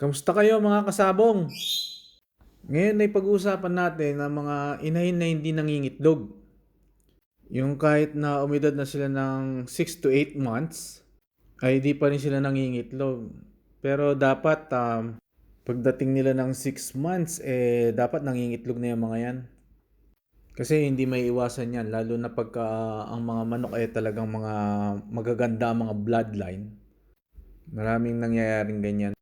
Kamusta kayo mga kasabong? Ngayon ay pag-uusapan natin ang mga inahin na hindi nangingitlog. Yung kahit na umidad na sila ng 6 to 8 months, ay di pa rin sila nangingitlog. Pero dapat um, pagdating nila ng 6 months, eh dapat nangingitlog na yung mga yan. Kasi hindi may iwasan yan, lalo na pagka ang mga manok ay talagang mga magaganda mga bloodline. Maraming nangyayaring ganyan.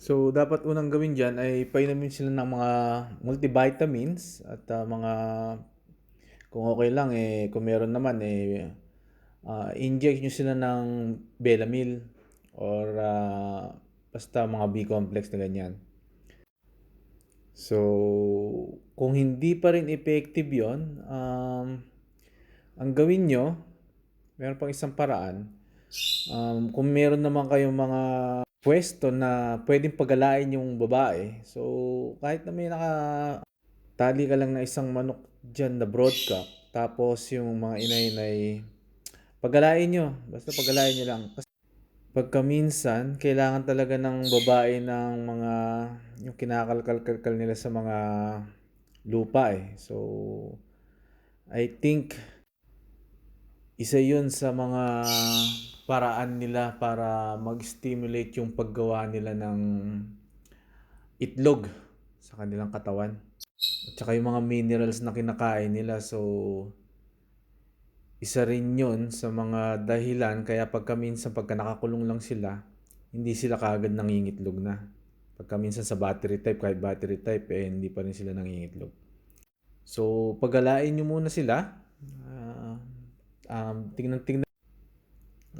So, dapat unang gawin dyan ay painumin sila ng mga multivitamins at ah, mga kung okay lang eh kung meron naman eh ah, inject nyo sila ng Belamil or ah, basta mga B-complex na ganyan. So, kung hindi pa rin effective yon um, ang gawin nyo, meron pang isang paraan, um, kung meron naman kayong mga pwesto na pwedeng pagalain yung babae. So, kahit na may naka tali ka lang na isang manok dyan na broadcock, tapos yung mga inay-inay, pagalain nyo. Basta pagalain nyo lang. Kasi pagka minsan, kailangan talaga ng babae ng mga, yung kinakalkal-kalkal nila sa mga lupa eh. So, I think, isa yun sa mga paraan nila para mag-stimulate yung paggawa nila ng itlog sa kanilang katawan. At saka yung mga minerals na kinakain nila. So, isa rin yun sa mga dahilan kaya pagka minsan pagka nakakulong lang sila, hindi sila kaagad nangingitlog na. Pagka minsan sa battery type, kahit battery type, eh, hindi pa rin sila nangingitlog. So, pagalain nyo muna sila. Ah, um, tingnan-tingnan.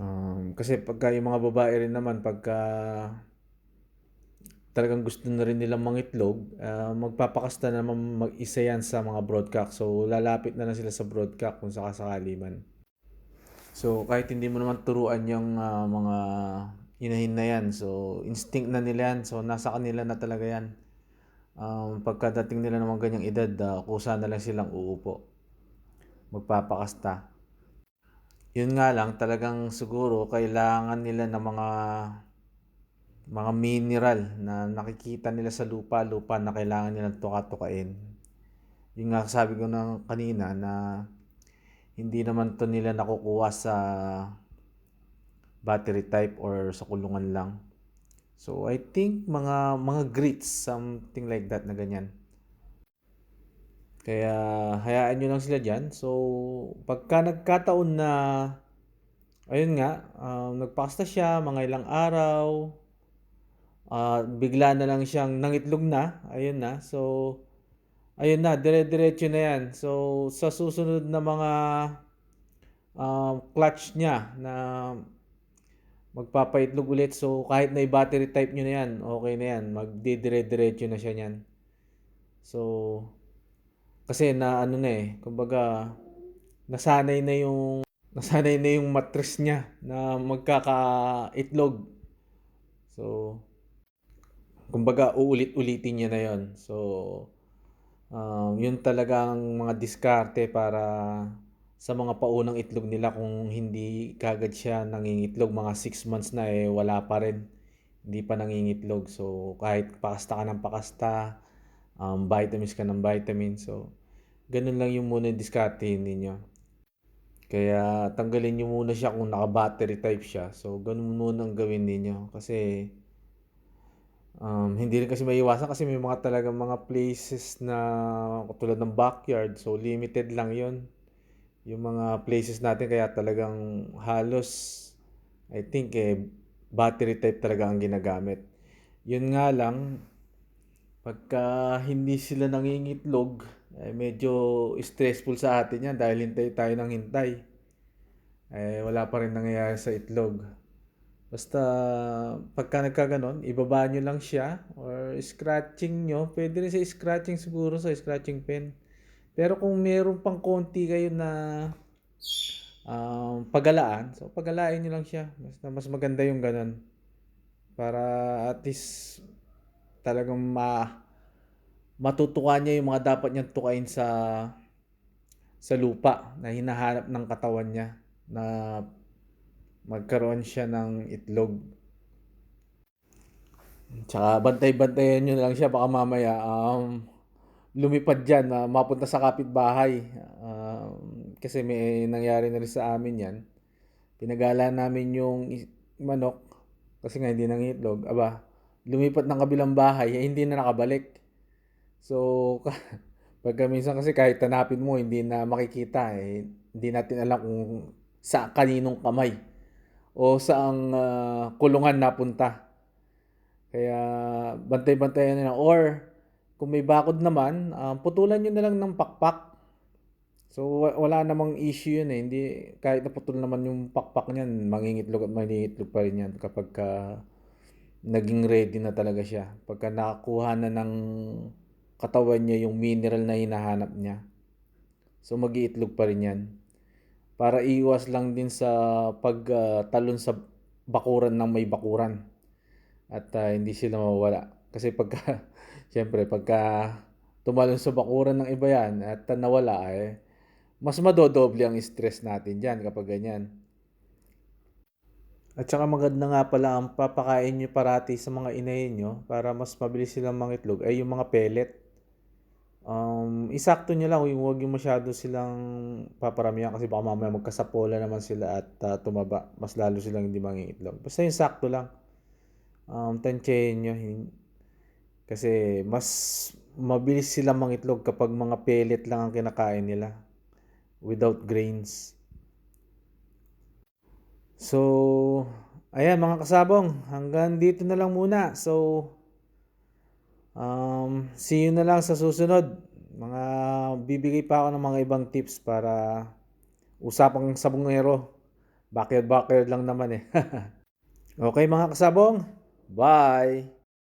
Um, kasi pagka yung mga babae rin naman, pagka talagang gusto na rin nilang mangitlog, ah, magpapakasta naman mag-isa yan sa mga broadcock. So, lalapit na lang sila sa broadcock kung sakasakali man. So, kahit hindi mo naman turuan yung ah, mga inahin na yan. So, instinct na nila yan. So, nasa kanila na talaga yan. Um, pagkadating nila ng ganyang edad, ah, kusa na lang silang uupo. Magpapakasta. Yun nga lang, talagang siguro kailangan nila ng mga mga mineral na nakikita nila sa lupa, lupa na kailangan nilang tuka-tukain. Yung nga sabi ko ng kanina na hindi naman to nila nakukuha sa battery type or sa kulungan lang. So I think mga mga grits, something like that na ganyan. Kaya hayaan nyo lang sila dyan. So pagka nagkataon na ayun nga, um, nagpasta siya mga ilang araw, ah, bigla na lang siyang nangitlog na, ayun na. So ayun na, dire-diretso na yan. So sa susunod na mga um, clutch niya na magpapaitlog ulit. So, kahit na i-battery type nyo na yan, okay na yan. Magdidire-diretso na siya niyan. So, kasi na ano na eh, kumbaga, nasanay na yung nasanay na yung mattress niya na magkakaitlog. So, kumbaga, uulit-ulitin niya na yon So, um, yun talagang mga diskarte para sa mga paunang itlog nila kung hindi kagad siya nangingitlog. Mga 6 months na eh wala pa rin. Hindi pa nangingitlog. So kahit pakasta ka ng pakasta um, vitamins ka ng vitamins so ganun lang yung muna yung diskartehin ninyo. Kaya tanggalin nyo muna siya kung naka battery type siya. So ganun muna ang gawin ninyo. Kasi um, hindi rin kasi maiwasan kasi may mga talagang mga places na katulad ng backyard. So limited lang yon yung mga places natin kaya talagang halos I think eh battery type talaga ang ginagamit. Yun nga lang pagka hindi sila nangingitlog eh, medyo stressful sa atin yan dahil hintay tayo ng hintay. Eh, wala pa rin nangyayari sa itlog. Basta pagka nagkaganon, ibaba nyo lang siya or scratching nyo. Pwede rin sa scratching siguro sa scratching pen. Pero kung meron pang konti kayo na um, pagalaan, so pagalain nyo lang siya. Mas, mas maganda yung ganun. Para at least talagang ma matutukan niya yung mga dapat niyang tukain sa sa lupa na hinahanap ng katawan niya na magkaroon siya ng itlog. Tsaka bantay-bantayan nyo lang siya baka mamaya um, lumipad dyan na mapunta sa kapitbahay. Um, kasi may nangyari na rin sa amin yan. Pinagala namin yung manok kasi nga hindi nangitlog. Aba, lumipat ng kabilang bahay, eh, hindi na nakabalik. So, pagka minsan kasi kahit tanapin mo, hindi na makikita. Eh. Hindi natin alam kung sa kaninong kamay o saang ah, kulungan napunta. Kaya bantay-bantayan na lang. Or kung may bakod naman, ah, putulan nyo na lang ng pakpak. So wa- wala namang issue yun eh. Hindi, kahit naputol naman yung pakpak niyan, mangingitlog at mangingitlog pa rin yan kapag ka naging ready na talaga siya. Pagka nakakuha na ng katawan niya yung mineral na hinahanap niya. So mag-iitlog pa rin yan. Para iwas lang din sa pagtalon sa bakuran ng may bakuran at ah, hindi sila mawala. Kasi pagka, siyempre, pagka tumalon sa bakuran ng iba yan at ah, nawala, eh, mas madodoble ang stress natin dyan kapag ganyan. At saka maganda nga pala ang papakain nyo parati sa mga inahin nyo para mas mabilis silang mangitlog ay yung mga pellet. Um, isakto nyo lang, huwag yung masyado silang paparamihan kasi baka mamaya magkasapola naman sila at ah, tumaba. Mas lalo silang hindi mangingitlog. Basta yung sakto lang. Um, tansyahin nyo. Kasi mas mabilis silang mangitlog kapag mga pellet lang ang kinakain nila without grains. So, ayan mga kasabong, hanggang dito na lang muna. So, um, see you na lang sa susunod. Mga bibigay pa ako ng mga ibang tips para usapang sabongero. Backyard backyard lang naman eh. okay mga kasabong, bye!